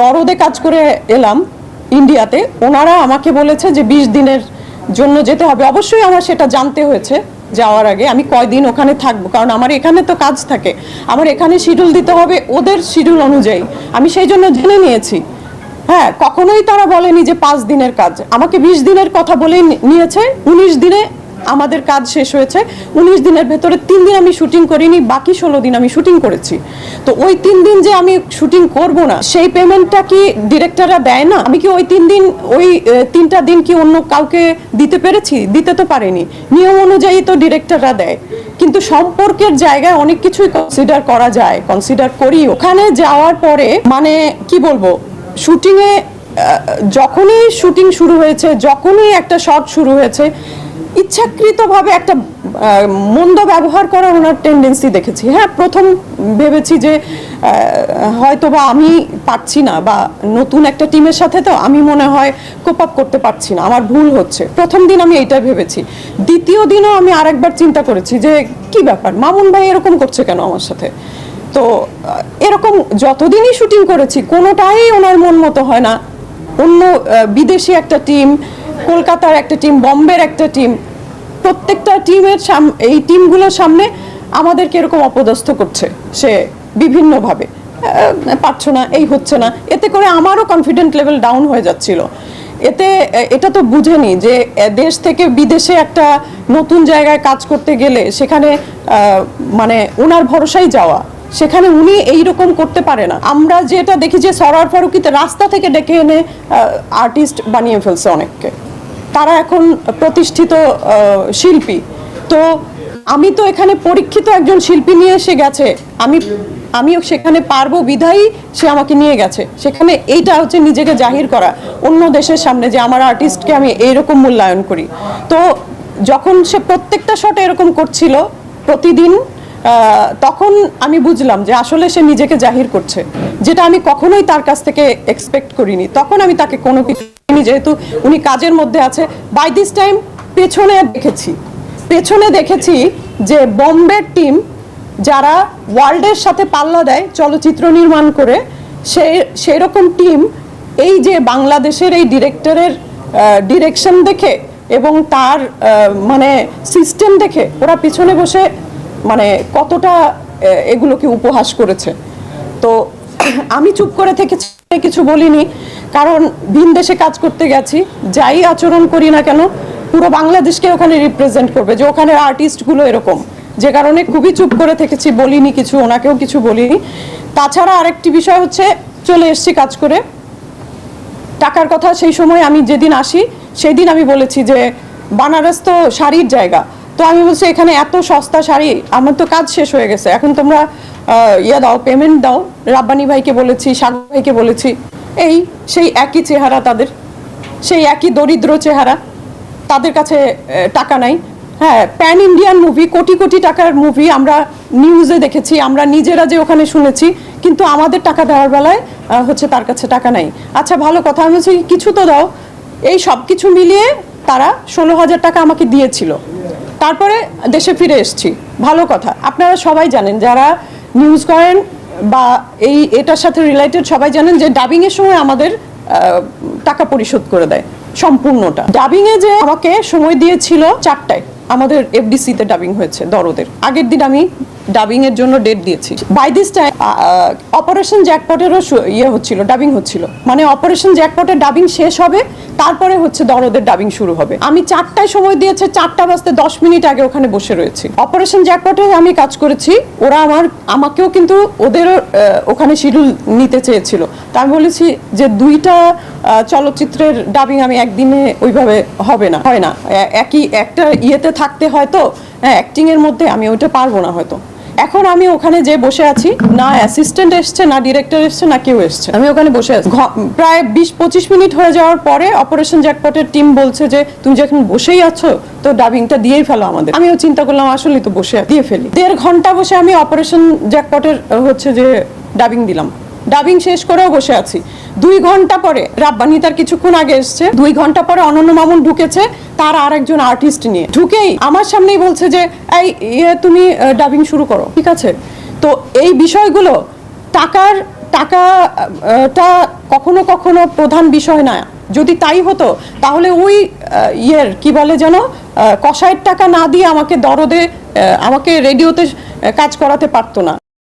দরদে কাজ করে এলাম ইন্ডিয়াতে। ওনারা আমাকে বলেছে যে বিশ দিনের জন্য যেতে হবে। অবশ্যই আমার সেটা জানতে হয়েছে যাওয়ার আগে। আমি কয়দিন ওখানে থাকব? কারণ আমার এখানে তো কাজ থাকে। আমার এখানে শিডিউল দিতে হবে ওদের শিডিউল অনুযায়ী। আমি সেই জন্য জেনে নিয়েছি। হ্যাঁ কখনোই তারা বলেনি যে পাঁচ দিনের কাজ। আমাকে বিশ দিনের কথা বলেই নিয়েছে। উনিশ দিনে আমাদের কাজ শেষ হয়েছে। উনিশ দিনের ভেতরে তিন দিন আমি শুটিং করিনি, বাকি ষোলো দিন আমি শুটিং করেছি। তো ওই তিন দিন যে আমি শুটিং করব না, সেই পেমেন্টটা কি ডিরেক্টররা দেয় না? আমি কি ওই তিন দিন, ওই তিনটা দিন কি অন্য কাউকে দিতে পেরেছি? দিতে তো পারিনি। নিয়ম অনুযায়ী তো ডিরেক্টররা দেয়। কিন্তু সম্পর্কের জায়গায় অনেক কিছুই কনসিডার করা যায় কনসিডার করি। ওখানে যাওয়ার পরে মানে কি বলব, শুটিংয়ে যখনই শুটিং শুরু হয়েছে, যখনই একটা শট শুরু হয়েছে ইচ্ছাকৃতভাবে একটা মন্দ ব্যবহার করার ওনার টেন্ডেন্সি দেখেছি। হ্যাঁ প্রথম ভেবেছি যে হয়তো বা আমি পারছি না বা নতুন একটা টিমের সাথে তো আমি মনে হয় কোপ আপ করতে পারছি না, আমার ভুল হচ্ছে। প্রথম দিন আমি এইটা ভেবেছি। দ্বিতীয় দিনও আমি আরেকবার চিন্তা করেছি যে, কি ব্যাপার? মামুন ভাই এরকম করছে কেন আমার সাথে? তো এরকম যতদিনই শুটিং করেছি, কোনোটাই ওনার মন মতো হয় না। অন্য বিদেশি একটা টিম কলকাতার একটা টিম বম্বের একটা টিম প্রত্যেকটা টিমের এই টিমগুলোর সামনে আমাদেরকে এরকম অপদস্থ করছে, সে বিভিন্নভাবে। পারছ না, এই হচ্ছে না। এতে করে আমারও কনফিডেন্ট লেভেল ডাউন হয়ে যাচ্ছিল। এতে এটা তো বুঝেনি যে দেশ থেকে বিদেশে একটা নতুন জায়গায় কাজ করতে গেলে সেখানে মানে ওনার ভরসায় যাওয়া, সেখানে উনি এই রকম করতে পারে না। আমরা যেটা দেখি যে সরার ফারুকিতে রাস্তা থেকে ডেকে এনে আর্টিস্ট বানিয়ে ফেলছে অনেককে। তারা এখন প্রতিষ্ঠিত শিল্পী। তো আমি তো এখানে পরীক্ষিত একজন শিল্পী নিয়ে এসে গেছে। আমি, আমিও সেখানে পারব, বিধায়ী সে আমাকে নিয়ে গেছে। সেখানে এইটা হচ্ছে নিজেকে জাহির করা। অন্য দেশের সামনে যে আমার আর্টিস্টকে আমি এইরকম মূল্যায়ন করি। তো যখন সে প্রত্যেকটা শটে এরকম করছিল প্রতিদিন তখন আমি বুঝলাম যে আসলে সে নিজেকে জাহির করছে। যেটা আমি কখনোই তার কাছ থেকে এক্সপেক্ট করিনি। তখন আমি তাকে কোনো কিছু বলিনি, যেহেতু উনি কাজের মধ্যে আছে। বাই দিস টাইম পেছনে দেখেছি। পেছনে দেখেছি যে বম্বের টিম যারা ওয়ার্ল্ডের সাথে পাল্লা দেয় চলচ্চিত্র নির্মাণ করে সে সেরকম টিম এই যে বাংলাদেশের এই ডিরেক্টরের ডিরেকশন দেখে এবং তার মানে সিস্টেম দেখে ওরা পিছনে বসে মানে কতটা এগুলোকে উপহাস করেছে। তো আমি চুপ করে থেকে কিছু বলিনি। কারণ ভিন দেশে কাজ করতে গেছি, যাই আচরণ করি না কেন, পুরো বাংলাদেশকে ওখানে রিপ্রেজেন্ট করবে, যে ওখানে আর্টিস্টগুলো এরকম। যে কারণে খুবই চুপ করে থেকেছি, বলিনি কিছু, ওনাকেও কিছু বলিনি। তাছাড়া আরেকটি বিষয় হচ্ছে, চলে এসেছি কাজ করে। টাকার কথা সেই সময় আমি যেদিন আসি সেই দিন আমি বলেছি যে, বানারস তো শাড়ির জায়গা। তো আমি বলছি, এখানে এত সস্তা শাড়ি, আমার তো কাজ শেষ হয়ে গেছে। এখন তোমরা ইয়ে দাও পেমেন্ট দাও। রাব্বানি ভাইকে বলেছি, সাগর ভাইকে বলেছি এই সেই একই চেহারা তাদের, সেই একই দরিদ্র চেহারা তাদের কাছে টাকা নাই। হ্যাঁ pan Indian movie crore crore টাকার মুভি আমরা নিউজে দেখেছি, আমরা নিজেরা যে ওখানে শুনেছি, কিন্তু আমাদের টাকা দেওয়ার বেলায় হচ্ছে তার কাছে টাকা নাই। আচ্ছা ভালো কথা, আমি বলছি কিছু তো দাও। এই সব কিছু মিলিয়ে তারা ষোলো হাজার টাকা আমাকে দিয়েছিল। তারপরে দেশে ফিরে এসছি। ভালো কথা, আপনারা সবাই জানেন, যারা নিউজ করেন বা এই, এটার সাথে রিলেটেড সবাই জানেন যে ডাবিং এর সময় আমাদের টাকা পরিশোধ করে দেয়, সম্পূর্ণটা। ডাবিং এ যে আমাকে সময় দিয়েছিল চারটায়, আমাদের এফডিসি তে ডাবিং হয়েছে, দরদের। আগের দিন আমি ডাবিং এর জন্য ডেট দিয়েছি। বাই দিস টাইম অপারেশন জ্যাকপটেরও ইয়ে হচ্ছিল ডাবিং হচ্ছিল। মানে অপারেশন জ্যাকপটের ডাবিং শেষ হবে তারপরে হচ্ছে দরদের ডাবিং শুরু হবে। আমি চারটায় সময় দিয়েছে চারটা বাজতে দশ মিনিট আগে ওখানে বসে রয়েছি। অপারেশন জ্যাকপটে আমি কাজ করেছি ওরা আমার আমাকেও কিন্তু ওদেরও আহ, ওখানে শিডিউল নিতে চেয়েছিল। তা আমি বলেছি যে দুইটা চলচ্চিত্রের ডাবিং আমি একদিনে ওইভাবে হবে না হয় না। একই একটা ইয়েতে থাকতে হয়তো হ্যাঁ অ্যাক্টিংয়ের মধ্যে আমি ওইটা পারব না হয়তো। এখন আমি ওখানে যে বসে আছি না অ্যাসিস্ট্যান্ট এসছে না ডিরেক্টর এসছে না কেউ এসছে। আমি ওখানে বসে আছি। প্রায় বিশ পঁচিশ মিনিট হয়ে যাওয়ার পরে অপারেশন জ্যাকপটের টিম বলছে যে তুমি যখন বসেই আছো তো ডাবিংটা দিয়েই ফেলো আমাদের। আমিও চিন্তা করলাম আসলে তো বসে দিয়ে ফেলি। দেড় ঘণ্টা বসে আমি অপারেশন জ্যাকপটের হচ্ছে যে ডাবিং দিলাম। ডাবিং শেষ করেও বসে আছি। দুই ঘণ্টা পরে, রাব্বানি তার কিছুক্ষণ আগে এসছে। দুই ঘণ্টা পরে অনন্য মামুন ঢুকেছে, তার আর একজন আর্টিস্ট নিয়ে। ঢুকেই আমার সামনেই বলছে যে, এই ইয়ে তুমি ডাবিং শুরু করো। ঠিক আছে? তো এই বিষয়গুলো টাকার টাকাটা কখনো কখনো প্রধান বিষয় না। যদি তাই হতো, তাহলে ওই ইয়ের, কি বলে যেন কসাইয়ের টাকা না দিয়ে আমাকে দরদে আমাকে রেডিওতে কাজ করাতে পারতো না।